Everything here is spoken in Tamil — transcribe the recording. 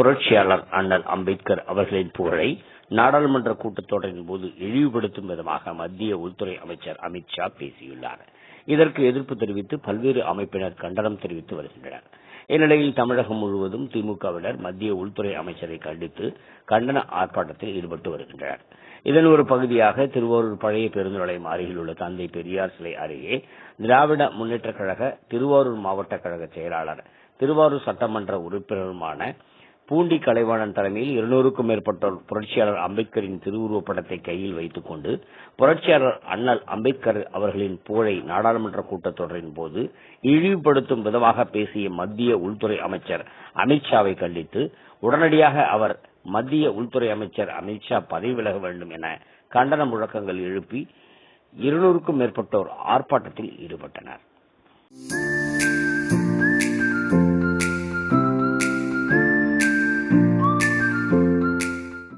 புரட்சியாளர் அண்ணல் அம்பேத்கர் அவர்களின் புகழை நாடாளுமன்ற கூட்டத்தொடரின் போது இழிவுபடுத்தும் விதமாக மத்திய உள்துறை அமைச்சர் அமித் ஷா பேசியுள்ளார். இதற்கு எதிர்ப்பு தெரிவித்து பல்வேறு அமைப்பினர் கண்டனம் தெரிவித்து வருகின்றனர். இந்நிலையில் தமிழகம் முழுவதும் திமுகவினர் மத்திய உள்துறை அமைச்சரை கண்டித்து கண்டன ஆர்ப்பாட்டத்தில் ஈடுபட்டு வருகின்றனர். இதன் ஒரு பகுதியாக திருவாரூர் பழைய பேருந்து நிலையம் அருகில் உள்ள தந்தை பெரியார் சிலை அருகே திராவிட முன்னேற்றக் கழக திருவாரூர் மாவட்ட கழக செயலாளர் திருவாரூர் சட்டமன்ற உறுப்பினருமான பூண்டி கலைவாணன் தலைமையில் இருநூறுக்கும் மேற்பட்டோர் புரட்சியாளர் அம்பேத்கரின் திருவுருவப் படத்தை கையில் வைத்துக் கொண்டு புரட்சியாளர் அண்ணல் அம்பேத்கர் அவர்களின் புகழை நாடாளுமன்ற கூட்டத்தொடரின் போது இழிவுபடுத்தும் விதமாக பேசிய மத்திய உள்துறை அமைச்சர் அமித்ஷாவை கண்டித்து உடனடியாக அவர் மத்திய உள்துறை அமைச்சர் அமித்ஷா பதவி விலக வேண்டும் என கண்டன முழக்கங்கள் எழுப்பி இருநூறுக்கும் மேற்பட்டோர் ஆர்ப்பாட்டத்தில் ஈடுபட்டனர்.